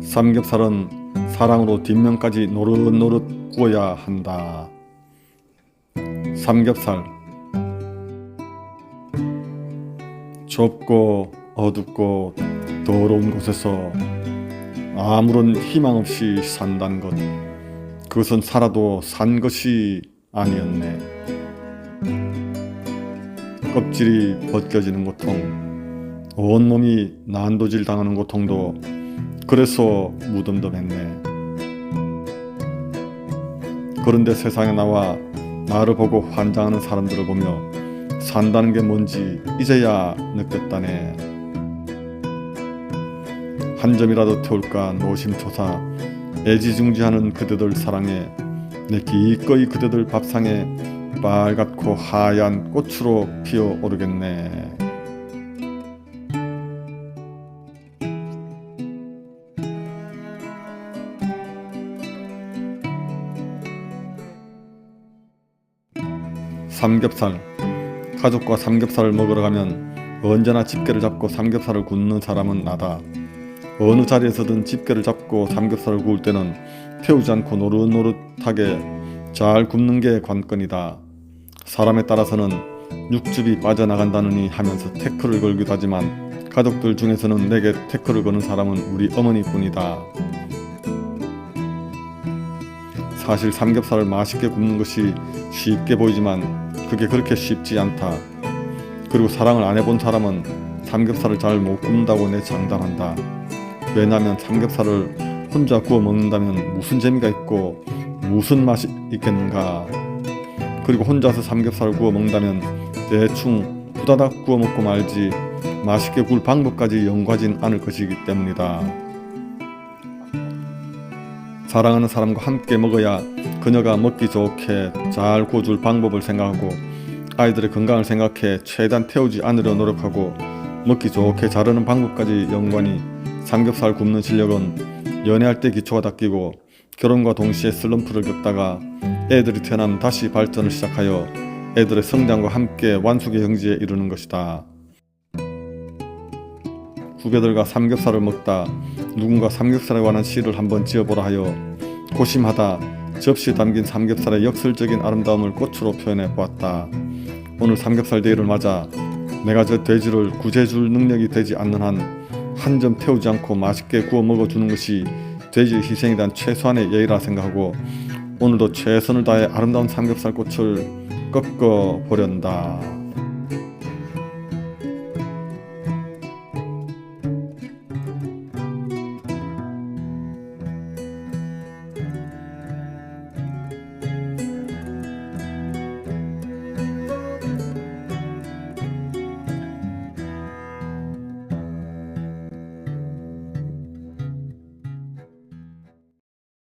삼겹살은 사랑으로 뒷면까지 노릇노릇 구워야 한다. 삼겹살. 좁고 어둡고 더러운 곳에서 아무런 희망 없이 산다는 것. 그것은 살아도 산 것이 아니었네. 껍질이 벗겨지는 고통 온몸이 난도질 당하는 고통도 그래서 무덤덤했네 그런데 세상에 나와 나를 보고 환장하는 사람들을 보며 산다는 게 뭔지 이제야 느꼈다네. 한 점이라도 태울까 노심초사 애지중지하는 그대들 사랑에 내 기꺼이 그대들 밥상에 빨갛고 하얀 꽃으로 피어오르겠네. 삼겹살 가족과 삼겹살을 먹으러 가면 언제나 집게를 잡고 삼겹살을 굽는 사람은 나다. 어느 자리에서든 집게를 잡고 삼겹살을 구울 때는 태우지 않고 노릇노릇하게 잘 굽는 게 관건이다. 사람에 따라서는 육즙이 빠져나간다느니 하면서 태클을 걸기도 하지만 가족들 중에서는 내게 태클을 거는 사람은 우리 어머니뿐이다. 사실 삼겹살을 맛있게 굽는 것이 쉽게 보이지만 그게 그렇게 쉽지 않다. 그리고 사랑을 안 해본 사람은 삼겹살을 잘 못 굽는다고 내 장담한다. 왜냐하면 삼겹살을 혼자 구워 먹는다면 무슨 재미가 있고 무슨 맛이 있겠는가. 그리고 혼자서 삼겹살을 구워 먹는다면 대충 후다닥 구워 먹고 말지 맛있게 구울 방법까지 연구하진 않을 것이기 때문이다. 사랑하는 사람과 함께 먹어야 그녀가 먹기 좋게 잘 구워줄 방법을 생각하고 아이들의 건강을 생각해 최대한 태우지 않으려 노력하고 먹기 좋게 자르는 방법까지 연구하니 삼겹살 굽는 실력은 연애할 때 기초가 닦이고 결혼과 동시에 슬럼프를 겪다가 애들이 태어나면 다시 발전을 시작하여 애들의 성장과 함께 완숙의 경지에 이르는 것이다. 후배들과 삼겹살을 먹다 누군가 삼겹살에 관한 시를 한번 지어보라 하여 고심하다 접시에 담긴 삼겹살의 역설적인 아름다움을 꽃으로 표현해 보았다. 오늘 삼겹살 데이를 맞아 내가 저 돼지를 구제줄 능력이 되지 않는 한 한 점 태우지 않고 맛있게 구워 먹어주는 것이 돼지의 희생에 대한 최소한의 예의라 생각하고 오늘도 최선을 다해 아름다운 삼겹살 꽃을 꺾어 보련다.